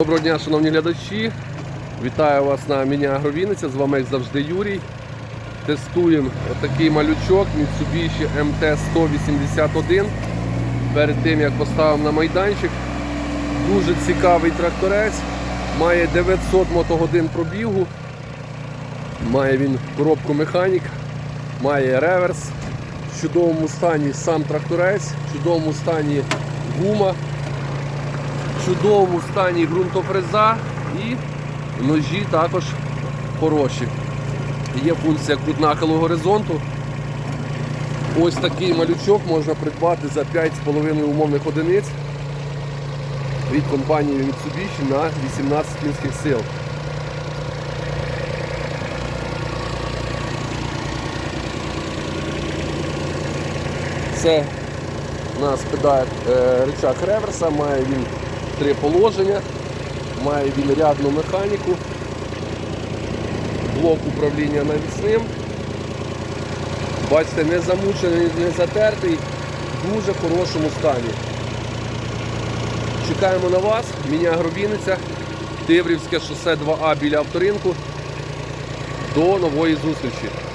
Доброго дня, шановні глядачі. Вітаю вас на міні-агровіниця. З вами як завжди Юрій. Тестуємо отакий малючок Mitsubishi MT-181. Перед тим як поставимо на майданчик. Дуже цікавий тракторець. Має 900 мотогодин пробігу. Має він коробку механік, має реверс. В чудовому стані сам тракторець, в чудовому стані гума чудовому стані ґрунтофреза і ножі також хороші. Є функція кут горизонту. Ось такий малючок можна придбати за 5,5 умовних одиниць від компанії Mitsubishi на 18 кінських сил. Це у нас педаль е, рычаг реверса, має він три положення, має він рядну механіку, блок управління навісним. Бачите, не замучений, не затертий, в дуже хорошому стані. Чекаємо на вас, міня Гробіниця, Тиврівське шосе 2А біля авторинку. До нової зустрічі!